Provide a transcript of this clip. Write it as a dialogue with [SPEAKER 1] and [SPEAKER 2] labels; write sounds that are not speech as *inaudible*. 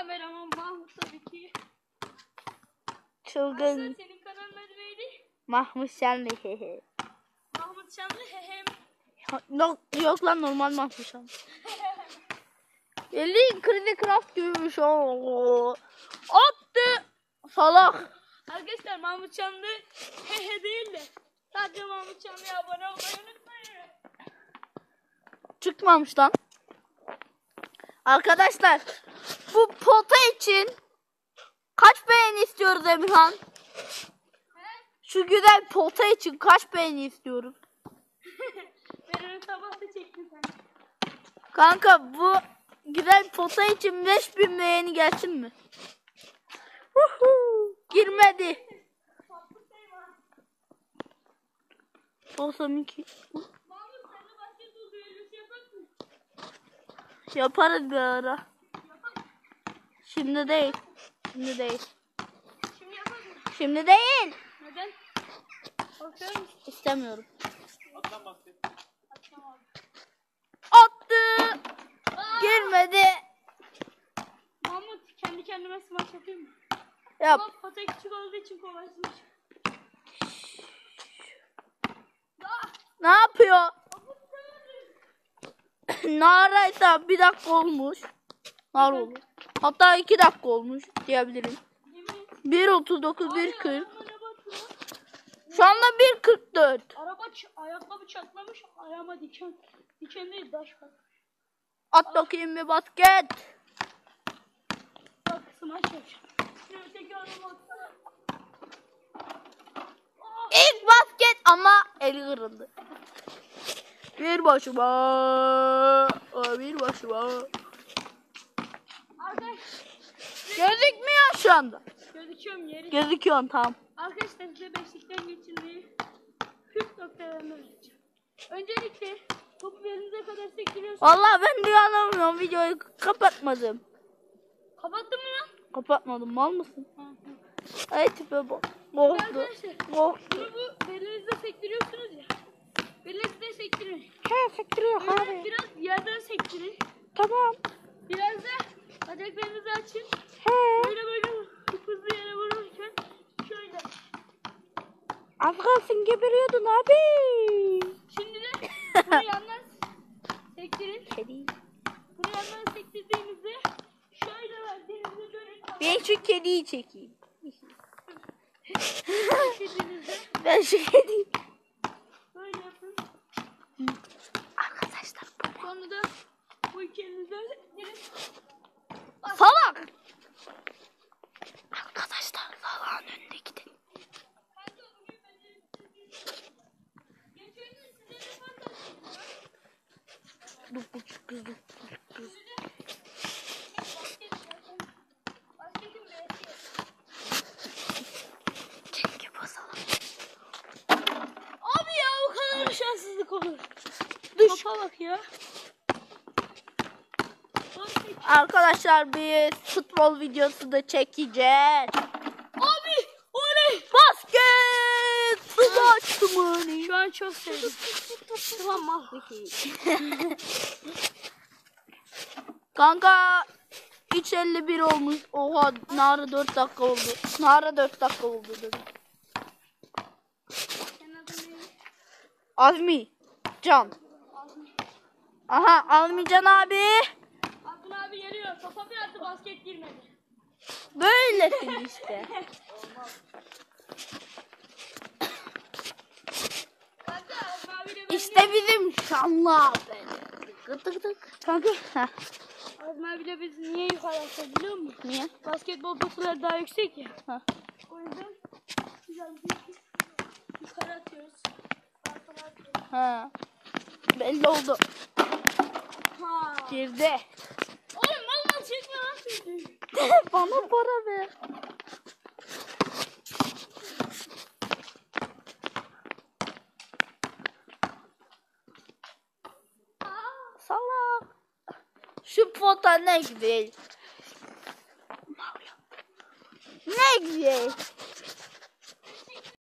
[SPEAKER 1] Kameraman Mahmut tabii ki.
[SPEAKER 2] Çılgın.
[SPEAKER 1] Arkadaşlar senin kanalın adı neydi?
[SPEAKER 2] Mahmut Şenli. hehe.
[SPEAKER 1] Mahmut Şanlı hehem.
[SPEAKER 2] yok, yok lan normal Mahmut Şenli. Eli Crazy Craft gibiymiş o. Attı. Salak.
[SPEAKER 1] Arkadaşlar Mahmut Şanlı hehe değil de. Sadece Mahmut Şanlı'ya abone olmayı unutmayın.
[SPEAKER 2] Çıkmamış lan. Arkadaşlar bu pota için kaç beğeni istiyoruz Emirhan? Şu güzel pota için kaç beğeni istiyoruz? *laughs*
[SPEAKER 1] Ben onu sabah da çektim sen.
[SPEAKER 2] Kanka bu güzel pota için 5000 beğeni gelsin mi? Girmedi. Olsam iki.
[SPEAKER 1] Mısın?
[SPEAKER 2] Yaparız bir ara. Şimdi değil. Şimdi değil.
[SPEAKER 1] Şimdi yapar mısın?
[SPEAKER 2] Şimdi değil.
[SPEAKER 1] Neden? Korkuyor musun?
[SPEAKER 2] İstemiyorum.
[SPEAKER 1] Atacağım abi.
[SPEAKER 2] Attı.
[SPEAKER 1] Aa!
[SPEAKER 2] Girmedi.
[SPEAKER 1] Mahmut kendi kendime smaç yapayım mı?
[SPEAKER 2] Yap.
[SPEAKER 1] Ama pota küçük olduğu için. Aa!
[SPEAKER 2] Ne yapıyor? Naraysa bir dakika olmuş. Nar olmuş. Hatta iki dakika olmuş diyebilirim.
[SPEAKER 1] Yemin et.
[SPEAKER 2] 1.39,
[SPEAKER 1] Ay,
[SPEAKER 2] 1.40.
[SPEAKER 1] ayağıma ne batıyor?
[SPEAKER 2] Şu anda 1.44.
[SPEAKER 1] Araba ayakkabı çatlamış ayağıma diken. Diken değil taş.
[SPEAKER 2] At bakayım bir basket.
[SPEAKER 1] Bak smaç yapacağım. Şimdi öteki araba atsana. Aa!
[SPEAKER 2] İlk basket ama eli kırıldı. Bir başıma. Bir başıma. Gözükmüyor şu anda.
[SPEAKER 1] gözüküyorum yeri.
[SPEAKER 2] Gözüküyor tamam.
[SPEAKER 1] Arkadaşlar size beşlikten geçirmeyi püf noktalarını öğreteceğim. Öncelikle topu belinize kadar sektiriyorsunuz.
[SPEAKER 2] Vallahi ben de anlamıyorum. Videoyu kapatmadım.
[SPEAKER 1] Kapattın mı lan?
[SPEAKER 2] Kapatmadım. Mal mısın?
[SPEAKER 1] Hı, hı.
[SPEAKER 2] Ay tipe bak.
[SPEAKER 1] Arkadaşlar
[SPEAKER 2] Korktu.
[SPEAKER 1] bunu bu belinizde sektiriyorsunuz ya. Belinizde sektirin.
[SPEAKER 2] He sektiriyor
[SPEAKER 1] Böyle biraz yerden sektirin.
[SPEAKER 2] Tamam.
[SPEAKER 1] Biraz da bacaklarınızı açın.
[SPEAKER 2] He.
[SPEAKER 1] Böyle böyle hızlı yere vururken şöyle.
[SPEAKER 2] Az kalsın geberiyordun abi.
[SPEAKER 1] Şimdi de *laughs* bunu yandan sektirin.
[SPEAKER 2] Kedi.
[SPEAKER 1] Bunu yandan sektirdiğinizde şöyle verdiğinizde dönün.
[SPEAKER 2] Ben şu kediyi çekeyim. *laughs* Ben şu kediyi.
[SPEAKER 1] böyle yapın.
[SPEAKER 2] Arkadaşlar böyle.
[SPEAKER 1] Sonra da bu iki sektirin.
[SPEAKER 2] Salak. Arkadaşlar salağın önüne gidin. Dur bu kız dur. kız. Çünkü bu salak.
[SPEAKER 1] Abi ya bu kadar şanssızlık olur.
[SPEAKER 2] Düş.
[SPEAKER 1] Topa bak ya.
[SPEAKER 2] Arkadaşlar bir futbol videosu da çekeceğiz.
[SPEAKER 1] Abi oley.
[SPEAKER 2] Basket! Sıdaç money.
[SPEAKER 1] Şu an çok sevdim. Tamam mal. *laughs*
[SPEAKER 2] Kanka 3.51 olmuş. Oha Nara 4 dakika oldu. Nara 4 dakika oldu
[SPEAKER 1] ne?
[SPEAKER 2] Azmi. Can. Aha Azmi Can abi.
[SPEAKER 1] Adın abi geliyor. Topa bir attı basket girmedi.
[SPEAKER 2] Böylesin *laughs* işte.
[SPEAKER 1] Kanka
[SPEAKER 2] İşte bizim şanlı abi. Gıdık gıdık. Kanka. Heh.
[SPEAKER 1] Adın abiyle biz niye yukarı attık biliyor musun?
[SPEAKER 2] Niye?
[SPEAKER 1] Basketbol potaları daha yüksek ya.
[SPEAKER 2] Ha.
[SPEAKER 1] O yüzden güzel bir yukarı atıyoruz. Arkana atıyoruz.
[SPEAKER 2] Ha. Belli oldu.
[SPEAKER 1] Ha.
[SPEAKER 2] Girdi.
[SPEAKER 1] Oğlum mal çekme lan. *laughs*
[SPEAKER 2] Bana para ver. Salak. Şu foto ne güzel. Ne güzel.